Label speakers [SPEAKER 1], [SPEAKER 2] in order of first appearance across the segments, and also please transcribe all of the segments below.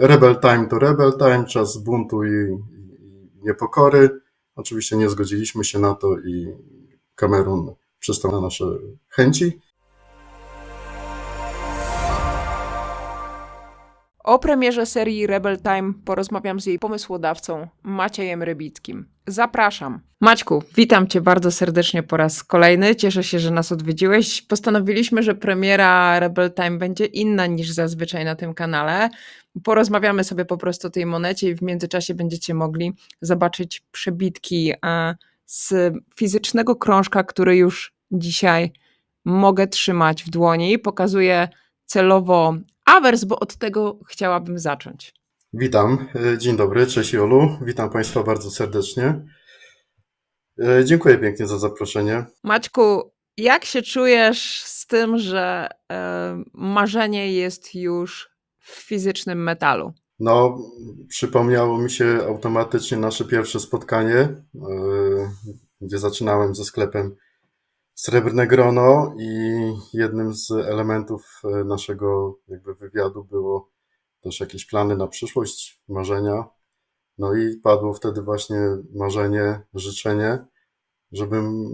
[SPEAKER 1] Rebel Time to Rebel Time, czas buntu i, i niepokory. Oczywiście nie zgodziliśmy się na to i Kamerun przystał na nasze chęci.
[SPEAKER 2] O premierze serii Rebel Time porozmawiam z jej pomysłodawcą Maciejem Rybickim. Zapraszam. Maćku, witam cię bardzo serdecznie po raz kolejny. Cieszę się, że nas odwiedziłeś. Postanowiliśmy, że premiera Rebel Time będzie inna niż zazwyczaj na tym kanale. Porozmawiamy sobie po prostu o tej monecie i w międzyczasie będziecie mogli zobaczyć przebitki e, z fizycznego krążka, który już dzisiaj mogę trzymać w dłoni. Pokazuję celowo awers, bo od tego chciałabym zacząć.
[SPEAKER 1] Witam, e, dzień dobry, cześć Jolu, witam Państwa bardzo serdecznie. E, Dziękuję pięknie za zaproszenie.
[SPEAKER 2] Maćku, jak się czujesz z tym, że marzenie jest już w fizycznym metalu?
[SPEAKER 1] No, przypomniało mi się automatycznie nasze pierwsze spotkanie, e, gdzie zaczynałem ze sklepem Srebrne Grono i jednym z elementów e, naszego jakby wywiadu było też jakieś plany na przyszłość, marzenia. No i padło wtedy właśnie marzenie, życzenie, żebym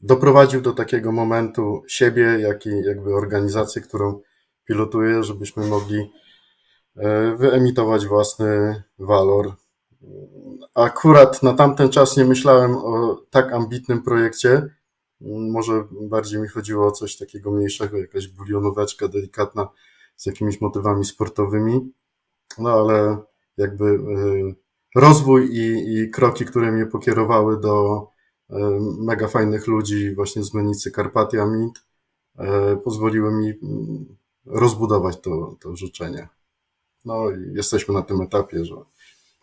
[SPEAKER 1] doprowadził do takiego momentu siebie, jak i jakby organizację, którą pilotuję, żebyśmy mogli e, wyemitować własny walor. Akurat na tamten czas nie myślałem o tak ambitnym projekcie. Może bardziej mi chodziło o coś takiego mniejszego, jakaś bulionóweczka delikatna z jakimiś motywami sportowymi. No ale jakby y, rozwój i, i kroki, które mnie pokierowały do y, mega fajnych ludzi właśnie z Menicy Karpatia Mint, pozwoliły mi mm, rozbudować to, to życzenie. No i jesteśmy na tym etapie, że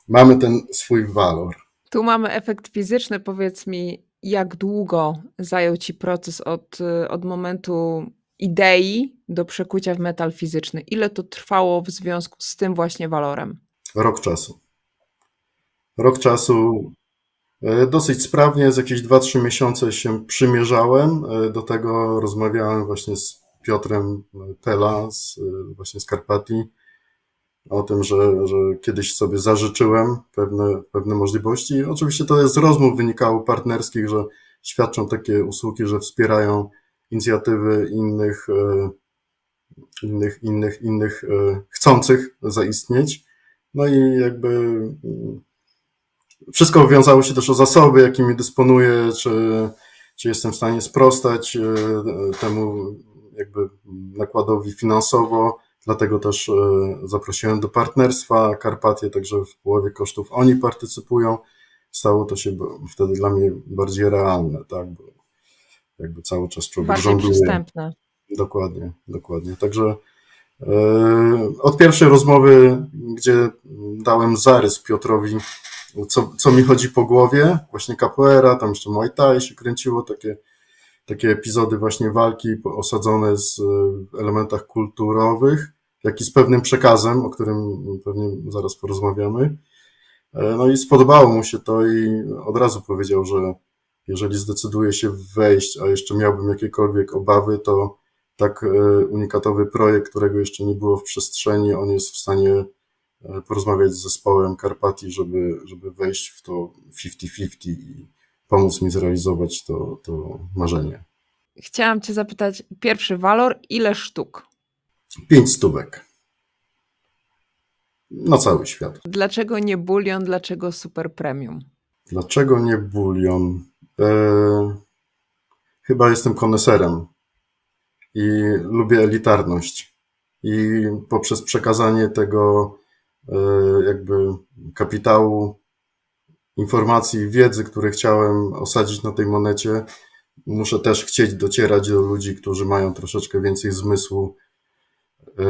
[SPEAKER 1] mamy ten swój walor.
[SPEAKER 2] Tu mamy efekt fizyczny. Powiedz mi, jak długo zajął ci proces od, od momentu idei do przekucia w metal fizyczny? Ile to trwało w związku z tym właśnie walorem?
[SPEAKER 1] Rok czasu. Rok czasu e, dosyć sprawnie, z jakieś 2-3 miesiące się przymierzałem. e, Do tego rozmawiałem właśnie z Piotrem Tela, z, e, właśnie z Karpatii, o tym, że, że kiedyś sobie zażyczyłem pewne, pewne możliwości. Oczywiście to z rozmów wynikało partnerskich, że świadczą takie usługi, że wspierają inicjatywy innych, e, innych, innych, innych e, chcących zaistnieć. No i jakby mm, wszystko wiązało się też o zasoby, jakimi dysponuję, czy, czy jestem w stanie sprostać temu jakby nakładowi finansowo. Dlatego też e, zaprosiłem do partnerstwa Karpatie, także w połowie kosztów oni partycypują. Stało to się wtedy dla mnie bardziej realne, tak, bo jakby cały czas człowiek
[SPEAKER 2] Bardziej przystępne.
[SPEAKER 1] Dokładnie, dokładnie. Także e, od pierwszej rozmowy, gdzie dałem zarys Piotrowi, co, co mi chodzi po głowie, właśnie capoeira, tam jeszcze Muay Thai się kręciło, takie, takie epizody właśnie walki osadzone z e, elementach kulturowych, jak i z pewnym przekazem, o którym pewnie zaraz porozmawiamy. E, No i spodobało mu się to i od razu powiedział, że jeżeli zdecyduję się wejść, a jeszcze miałbym jakiekolwiek obawy, to tak e, unikatowy projekt, którego jeszcze nie było w przestrzeni, on jest w stanie porozmawiać z zespołem Karpatii, żeby, żeby wejść w to 50-50 i pomóc mi zrealizować to, to marzenie.
[SPEAKER 2] Chciałam cię zapytać, pierwszy walor, ile sztuk?
[SPEAKER 1] Pięć stówek. Na cały świat.
[SPEAKER 2] Dlaczego nie bulion, dlaczego super premium?
[SPEAKER 1] Dlaczego nie bulion? E, chyba jestem koneserem i lubię elitarność. I poprzez przekazanie tego e, jakby kapitału, informacji, wiedzy, które chciałem osadzić na tej monecie, muszę też chcieć docierać do ludzi, którzy mają troszeczkę więcej zmysłu e,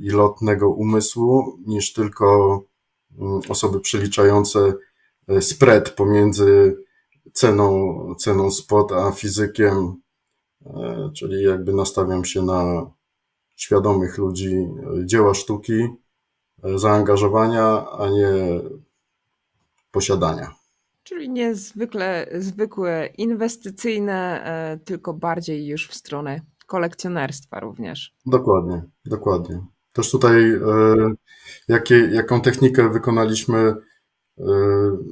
[SPEAKER 1] i lotnego umysłu niż tylko mm, osoby przeliczające e, spread pomiędzy ceną, ceną spot a fizykiem, e, czyli jakby nastawiam się na świadomych ludzi, dzieła sztuki, zaangażowania, a nie posiadania.
[SPEAKER 2] Czyli niezwykle zwykłe inwestycyjne, e, tylko bardziej już w stronę kolekcjonerstwa również.
[SPEAKER 1] Dokładnie, dokładnie. Też tutaj, e, jakie, jaką technikę wykonaliśmy e,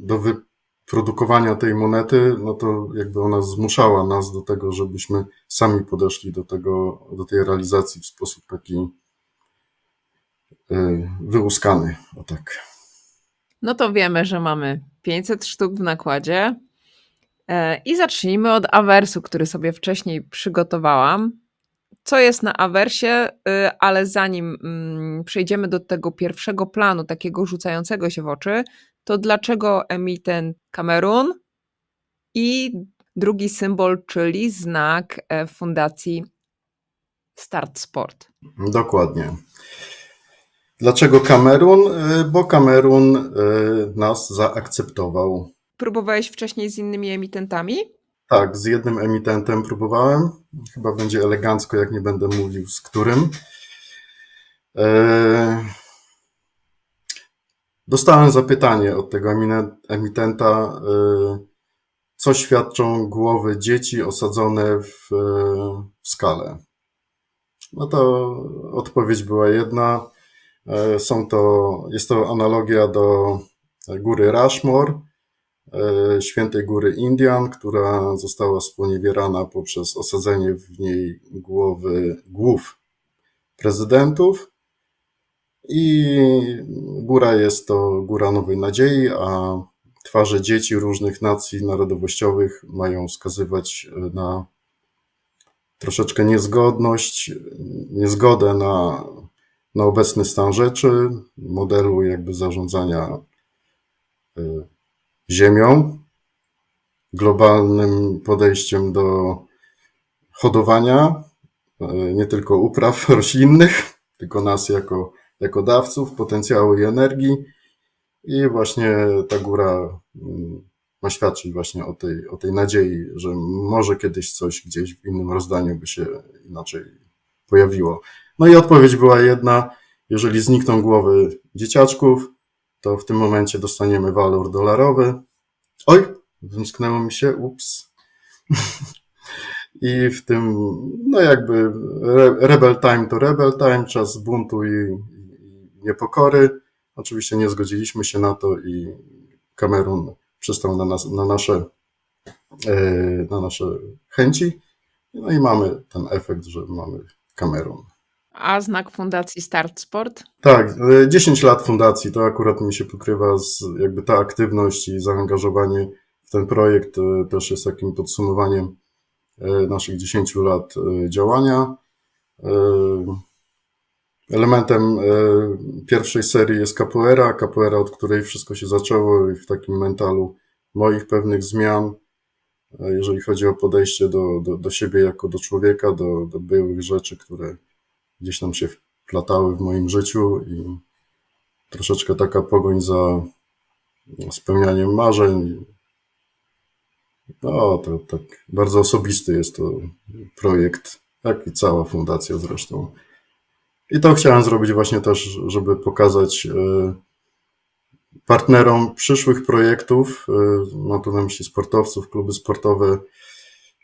[SPEAKER 1] do wyprodukowania tej monety, no to jakby ona zmuszała nas do tego, żebyśmy sami podeszli do tego, do tej realizacji w sposób taki wyłuskany, o tak.
[SPEAKER 2] No to wiemy, że mamy 500 sztuk w nakładzie. E, I zacznijmy od awersu, który sobie wcześniej przygotowałam. Co jest na awersie, y, ale zanim mm, przejdziemy do tego pierwszego planu, takiego rzucającego się w oczy, to dlaczego emitent Kamerun i drugi symbol, czyli znak e, fundacji Start Sport.
[SPEAKER 1] Dokładnie. Dlaczego Kamerun? E, Bo Kamerun e, nas zaakceptował.
[SPEAKER 2] Próbowałeś wcześniej z innymi emitentami?
[SPEAKER 1] Tak, z jednym emitentem próbowałem. Chyba będzie elegancko, jak nie będę mówił z którym. E, Dostałem zapytanie od tego emitenta, e, co świadczą głowy dzieci osadzone w, e, w skale. No to odpowiedź była jedna. E, Są to, jest to analogia do góry Rushmore, e, świętej góry Indian, która została sponiewierana poprzez osadzenie w niej głowy, głów prezydentów. I góra jest to góra Nowej Nadziei, a twarze dzieci różnych nacji narodowościowych mają wskazywać na troszeczkę niezgodność, niezgodę na, na obecny stan rzeczy, modelu jakby zarządzania y, ziemią, globalnym podejściem do hodowania, y, nie tylko upraw roślinnych, tylko nas jako, jako dawców potencjału i energii. I właśnie ta góra mm, ma świadczyć właśnie o tej, o tej nadziei, że może kiedyś coś gdzieś w innym rozdaniu by się inaczej pojawiło. No i odpowiedź była jedna, jeżeli znikną głowy dzieciaczków, to w tym momencie dostaniemy walor dolarowy. Oj, wymsknęło mi się, ups. I w tym, no jakby re- rebel time to rebel time, czas buntu i, i niepokory. Oczywiście nie zgodziliśmy się na to i Kamerun przystał na, nas, na, nasze, e, na nasze chęci. No i mamy ten efekt, że mamy Kamerun.
[SPEAKER 2] A znak fundacji Start Sport?
[SPEAKER 1] Tak, e, 10 lat fundacji to akurat mi się pokrywa z jakby ta aktywność i zaangażowanie w ten projekt e, też jest takim podsumowaniem e, naszych 10 lat e, działania. E, Elementem e, pierwszej serii jest capoeira, capoeira, od której wszystko się zaczęło i w takim mentalu moich pewnych zmian, e, jeżeli chodzi o podejście do, do, do siebie jako do człowieka, do, do byłych rzeczy, które gdzieś tam się wplatały w moim życiu i troszeczkę taka pogoń za spełnianiem marzeń. No, to tak bardzo osobisty jest to projekt, jak i cała fundacja zresztą. I to chciałem zrobić właśnie też, żeby pokazać e, partnerom przyszłych projektów, e, mam tu na myśli sportowców, kluby sportowe,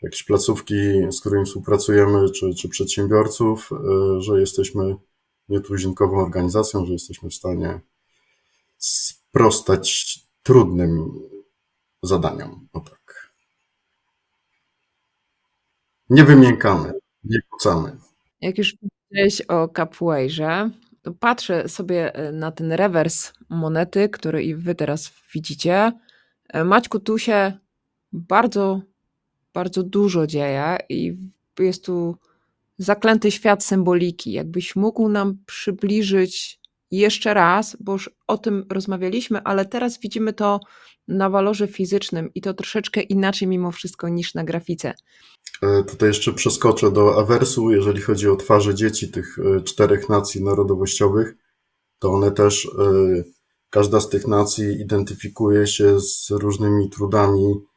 [SPEAKER 1] jakieś placówki, z którymi współpracujemy, czy, czy przedsiębiorców, e, że jesteśmy nietuzinkową organizacją, że jesteśmy w stanie sprostać trudnym zadaniom. O tak. Nie wymiękamy, nie kucamy.
[SPEAKER 2] Jak już powiedziałeś o capoeirze, to patrzę sobie e, na ten rewers monety, który i wy teraz widzicie. E, Maćku, tu się bardzo, bardzo dużo dzieje i jest tu zaklęty świat symboliki. Jakbyś mógł nam przybliżyć jeszcze raz, bo już o tym rozmawialiśmy, ale teraz widzimy to na walorze fizycznym i to troszeczkę inaczej mimo wszystko niż na grafice.
[SPEAKER 1] E, Tutaj jeszcze przeskoczę do awersu, jeżeli chodzi o twarze dzieci tych e, czterech nacji narodowościowych, to one też, e, każda z tych nacji identyfikuje się z różnymi trudami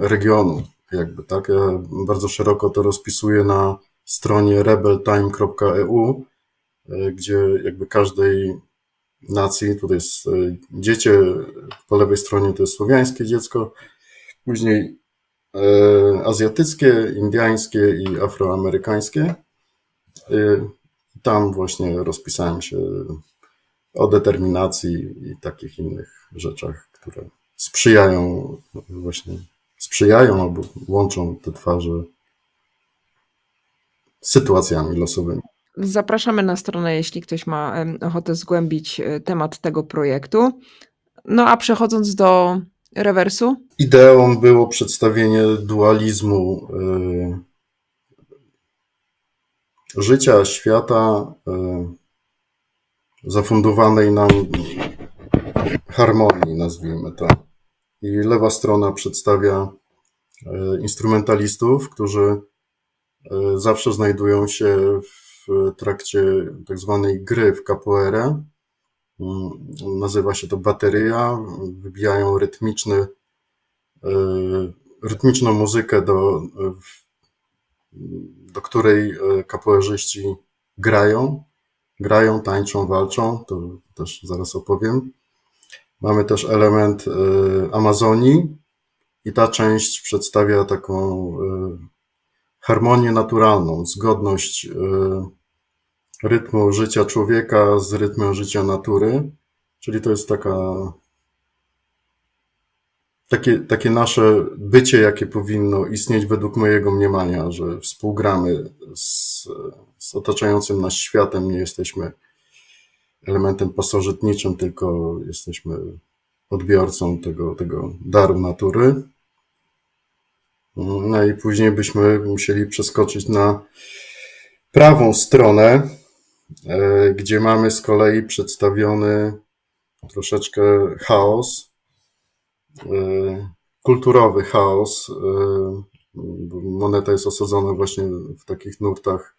[SPEAKER 1] regionu, jakby, tak? Ja bardzo szeroko to rozpisuję na stronie rebeltime.eu, e, gdzie jakby każdej nacji, tutaj jest e, dziecię, po lewej stronie to jest słowiańskie dziecko, później e, azjatyckie, indiańskie i afroamerykańskie. E, Tam właśnie rozpisałem się o determinacji i takich innych rzeczach, które sprzyjają właśnie, sprzyjają albo łączą te twarze z sytuacjami losowymi.
[SPEAKER 2] Zapraszamy na stronę, jeśli ktoś ma ochotę zgłębić e, temat tego projektu. No a przechodząc do rewersu,
[SPEAKER 1] Ideą było przedstawienie dualizmu y, życia, świata, y, zafundowanej nam harmonii, nazwijmy to. I lewa strona przedstawia y, instrumentalistów, którzy y, zawsze znajdują się w trakcie tak zwanej gry w capoeirę. Mm, Nazywa się to bateria. Wybijają rytmiczny, y, rytmiczną muzykę, do, do której capoeirzyści grają. Grają, tańczą, walczą. To też zaraz opowiem. Mamy też element y, Amazonii i ta część przedstawia taką y, harmonię naturalną, zgodność y, rytmu życia człowieka z rytmem życia natury. Czyli to jest taka takie, takie nasze bycie, jakie powinno istnieć według mojego mniemania, że współgramy z, z otaczającym nas światem, nie jesteśmy elementem pasożytniczym, tylko jesteśmy odbiorcą tego, tego daru natury. No i później byśmy musieli przeskoczyć na prawą stronę, e, gdzie mamy z kolei przedstawiony troszeczkę chaos, e, kulturowy chaos. e, Moneta jest osadzona właśnie w takich nurtach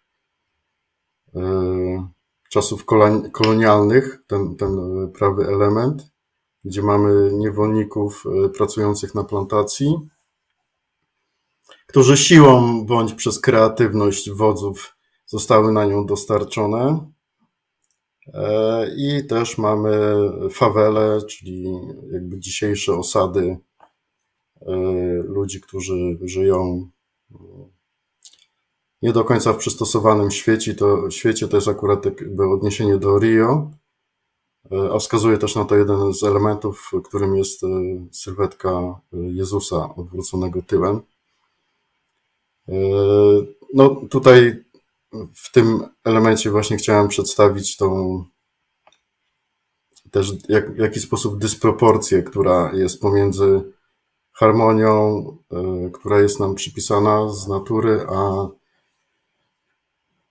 [SPEAKER 1] czasów kolon- kolonialnych, ten, ten prawy element, gdzie mamy niewolników e, pracujących na plantacji, którzy siłą bądź przez kreatywność wodzów zostały na nią dostarczone. E, I też mamy fawele, czyli jakby dzisiejsze osady e, ludzi, którzy żyją e, nie do końca w przystosowanym świecie. To, świecie to jest akurat jakby odniesienie do Rio, e, a wskazuje też na to jeden z elementów, którym jest e, sylwetka e, Jezusa odwróconego tyłem. No tutaj w tym elemencie właśnie chciałem przedstawić tą też jak, w jaki sposób dysproporcję, która jest pomiędzy harmonią, która jest nam przypisana z natury, a,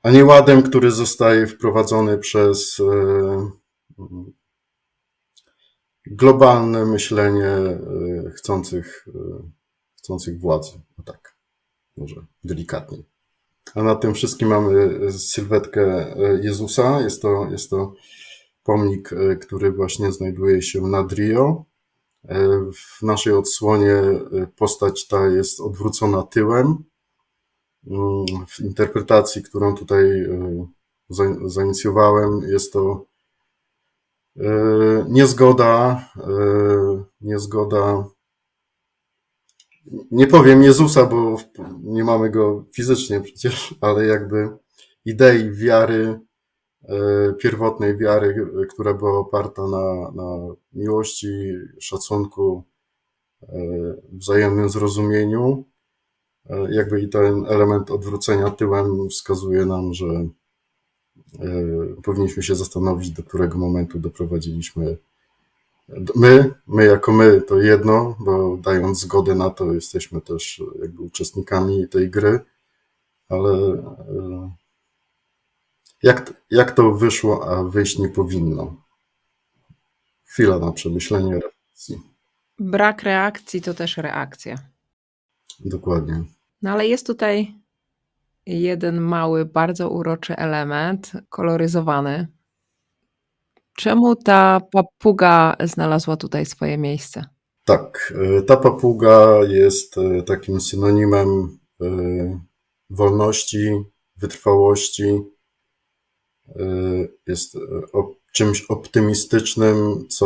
[SPEAKER 1] a nieładem, który zostaje wprowadzony przez y, globalne myślenie y, chcących, y, chcących władzy. No tak, może delikatniej. A na tym wszystkim mamy sylwetkę Jezusa. Jest to, jest to pomnik, e, który właśnie znajduje się nad Rio. E, W naszej odsłonie e, postać ta jest odwrócona tyłem. Mm, W interpretacji, którą tutaj za- zainicjowałem, jest to e, niezgoda, e, niezgoda nie powiem Jezusa, bo nie mamy go fizycznie przecież, ale jakby idei wiary, pierwotnej wiary, która była oparta na, na miłości, szacunku, wzajemnym zrozumieniu. E, Jakby i ten element odwrócenia tyłem wskazuje nam, że e, powinniśmy się zastanowić, do którego momentu doprowadziliśmy My, my jako my to jedno, bo dając zgodę na to jesteśmy też jakby uczestnikami tej gry, ale e, jak, jak to wyszło, a wyjść nie powinno? Chwila na przemyślenie, refleksji.
[SPEAKER 2] brak reakcji to też reakcja.
[SPEAKER 1] Dokładnie.
[SPEAKER 2] No ale jest tutaj jeden mały, bardzo uroczy element, koloryzowany. Czemu ta papuga znalazła tutaj swoje miejsce?
[SPEAKER 1] Tak, e, ta papuga jest e, takim synonimem e, wolności, wytrwałości. Jest czymś optymistycznym, co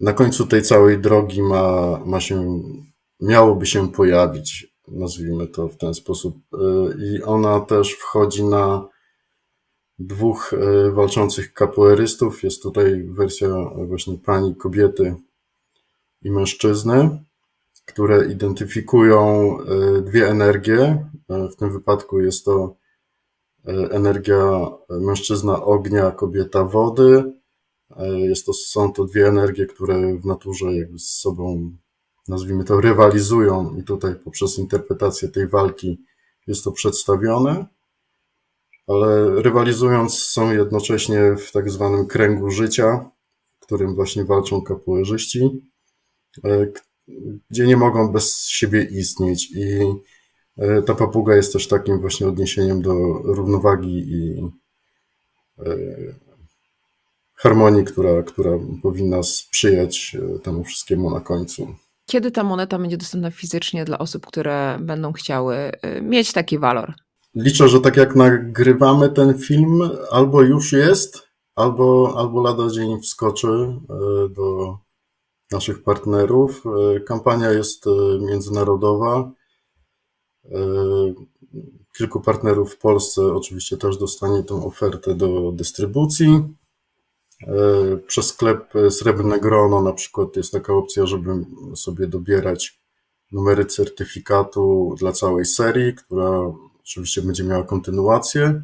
[SPEAKER 1] na końcu tej całej drogi ma, ma się, miałoby się pojawić. nazwijmy to w ten sposób. Y, I ona też wchodzi na dwóch y, walczących capoeirystów. Jest tutaj wersja właśnie pani, kobiety i mężczyzny, które identyfikują y, dwie energie. W tym wypadku jest to energia mężczyzna ognia, kobieta wody. Y, Jest to, są to dwie energie, które w naturze jakby z sobą, nazwijmy to, rywalizują i tutaj poprzez interpretację tej walki jest to przedstawione ale rywalizując są jednocześnie w tak zwanym kręgu życia, w którym właśnie walczą kapuerzyści, e, gdzie nie mogą bez siebie istnieć i e, ta papuga jest też takim właśnie odniesieniem do równowagi i e, harmonii, która, która powinna sprzyjać e, temu wszystkiemu na końcu.
[SPEAKER 2] Kiedy ta moneta będzie dostępna fizycznie dla osób, które będą chciały y, mieć taki walor?
[SPEAKER 1] Liczę, że tak jak nagrywamy ten film, albo już jest, albo, albo lada dzień wskoczy e, do naszych partnerów. E, Kampania jest e, międzynarodowa. E, Kilku partnerów w Polsce oczywiście też dostanie tę ofertę do dystrybucji. E, Przez sklep Srebrne Grono na przykład jest taka opcja, żeby sobie dobierać numery certyfikatu dla całej serii, która oczywiście będzie miała kontynuację.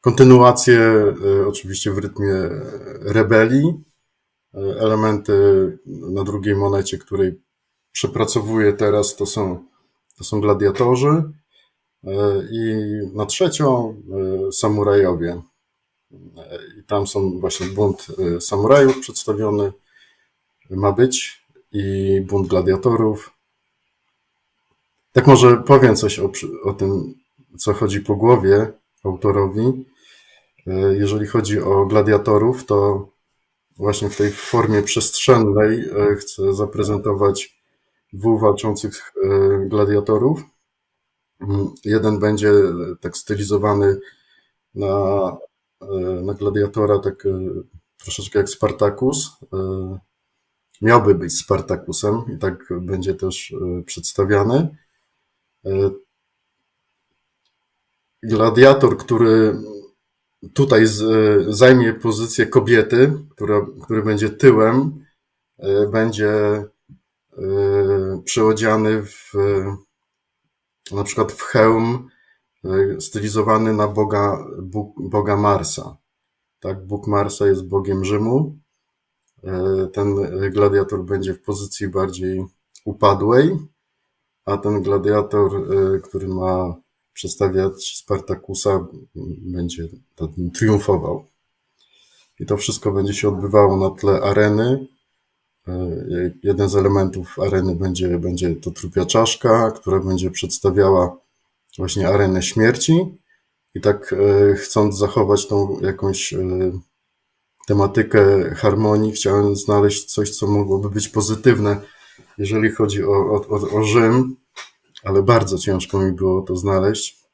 [SPEAKER 1] Kontynuację e, oczywiście w rytmie rebelii. E, Elementy na drugiej monecie, której przepracowuję teraz, to są, to są gladiatorzy. E, I na trzecią e, samurajowie. I tam są właśnie bunt e, samurajów przedstawiony, ma być, i bunt gladiatorów. Tak może powiem coś o, o tym, co chodzi po głowie autorowi. E, Jeżeli chodzi o gladiatorów, to właśnie w tej formie przestrzennej e, chcę zaprezentować dwóch walczących gladiatorów. Mm, Jeden będzie tak stylizowany na, na gladiatora, tak e, troszeczkę jak Spartacus. E, Miałby być Spartacusem i tak będzie też e, przedstawiany. E, Gladiator, który tutaj zajmie pozycję kobiety, która, który będzie tyłem, e, będzie e, przyodziany w, na przykład w hełm e, stylizowany na boga, boga Marsa. Tak, Bóg Marsa jest bogiem Rzymu. E, Ten gladiator będzie w pozycji bardziej upadłej, a ten gladiator, e, który ma przedstawiać Spartakusa, będzie triumfował. I to wszystko będzie się odbywało na tle areny. E, Jeden z elementów areny będzie, będzie to trupia czaszka, która będzie przedstawiała właśnie arenę śmierci. I tak e, chcąc zachować tą jakąś e, tematykę harmonii, chciałem znaleźć coś, co mogłoby być pozytywne, jeżeli chodzi o, o, o, o Rzym, ale bardzo ciężko mi było to znaleźć.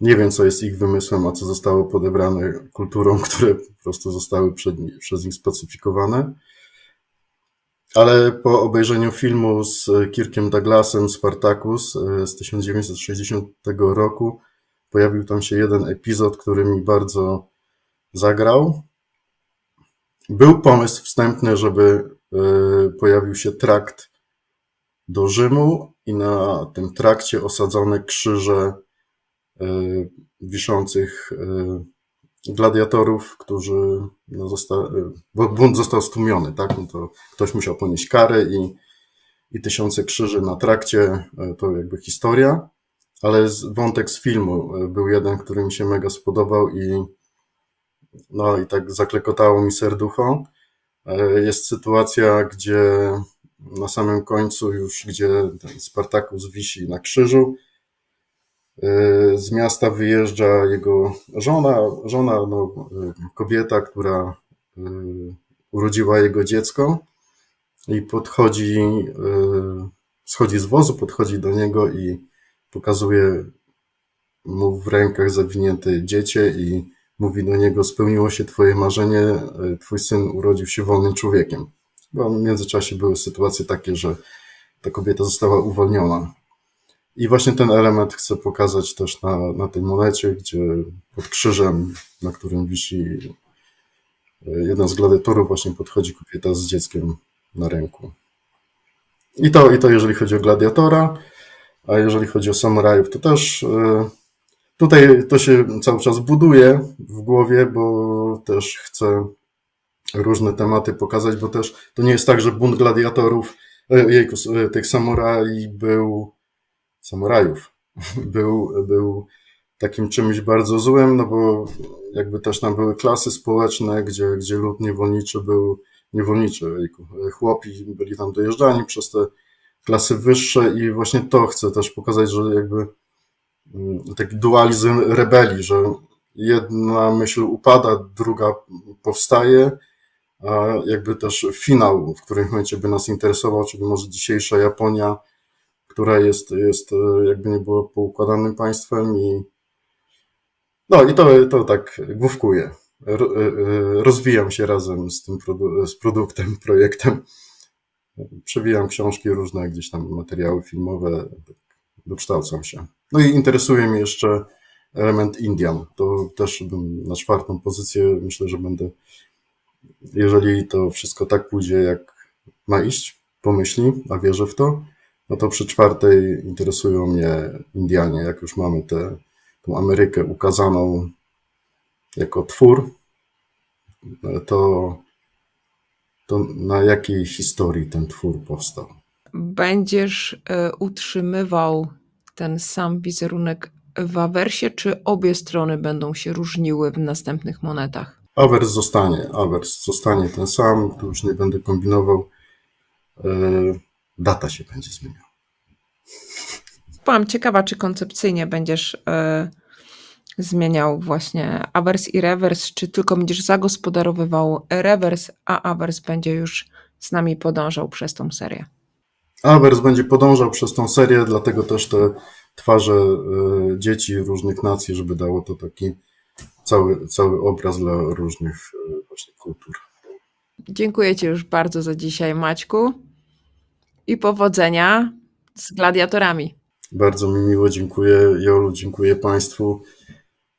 [SPEAKER 1] Nie wiem, co jest ich wymysłem, a co zostało podebrane kulturą, które po prostu zostały przed, przez nich spacyfikowane. Ale po obejrzeniu filmu z Kirkiem Douglasem Spartacus e, z 1960 roku pojawił tam się jeden epizod, który mi bardzo zagrał. Był pomysł wstępny, żeby e, pojawił się trakt do Rzymu i na tym trakcie osadzone krzyże e, wiszących gladiatorów, którzy no, zosta, e, bo bunt został stłumiony, tak? No to ktoś musiał ponieść karę i, i tysiące krzyży na trakcie, e, to jakby historia, ale wątek z filmu e, był jeden, który mi się mega spodobał i no i tak zaklekotało mi serducho. E, Jest sytuacja, gdzie na samym końcu już, gdzie ten Spartacus wisi na krzyżu, z miasta wyjeżdża jego żona, żona no, e, kobieta, która e, urodziła jego dziecko i podchodzi, schodzi z wozu, podchodzi do niego i pokazuje mu w rękach zawinięte dziecię i mówi do niego, spełniło się twoje marzenie, twój syn urodził się wolnym człowiekiem. Bo w międzyczasie były sytuacje takie, że ta kobieta została uwolniona. I właśnie ten element chcę pokazać też na, na tej monecie, gdzie pod krzyżem, na którym wisi e, jeden z gladiatorów, właśnie podchodzi kobieta z dzieckiem na ręku. I to, i to jeżeli chodzi o gladiatora, a jeżeli chodzi o samurajów, to też e, tutaj to się cały czas buduje w głowie, bo też chcę różne tematy pokazać, bo też to nie jest tak, że bunt gladiatorów, e, jejku, tych samuraj był, samurajów, był, był takim czymś bardzo złym, no bo jakby też tam były klasy społeczne, gdzie, gdzie lud niewolniczy był, niewolniczy, chłopi byli tam dojeżdżani przez te klasy wyższe i właśnie to chcę też pokazać, że jakby mm, taki dualizm rebelii, że jedna myśl upada, druga powstaje, a jakby też finał, w którym momencie by nas interesował, czyli może dzisiejsza Japonia, która jest, jest e, jakby nie było poukładanym państwem i no i to, to tak główkuję. Ro- e, e, Rozwijam się razem z tym produ- z produktem, projektem. Przewijam książki różne, gdzieś tam materiały filmowe, tak dokształcam się. No i interesuje mnie jeszcze element Indian. To też bym na czwartą pozycję myślę, że będę jeżeli to wszystko tak pójdzie, jak ma iść, pomyśli, a wierzę w to, no to przy czwartej interesują mnie Indianie. Jak już mamy tę tą Amerykę ukazaną jako twór, to, to na jakiej historii ten twór powstał?
[SPEAKER 2] Będziesz e, utrzymywał ten sam wizerunek w awersie, czy obie strony będą się różniły w następnych monetach?
[SPEAKER 1] Awers zostanie, awers zostanie ten sam, tu już nie będę kombinował. E, Data się będzie zmieniała.
[SPEAKER 2] Byłam ciekawa, czy koncepcyjnie będziesz e, zmieniał właśnie awers i rewers, czy tylko będziesz zagospodarowywał rewers, a awers będzie już z nami podążał przez tą serię.
[SPEAKER 1] Awers będzie podążał przez tą serię, dlatego też te twarze e, dzieci różnych nacji, żeby dało to taki cały, cały obraz dla różnych e, właśnie kultur.
[SPEAKER 2] Dziękuję Ci już bardzo za dzisiaj, Maćku. I powodzenia z gladiatorami.
[SPEAKER 1] Bardzo mi miło, dziękuję Jolu, dziękuję Państwu.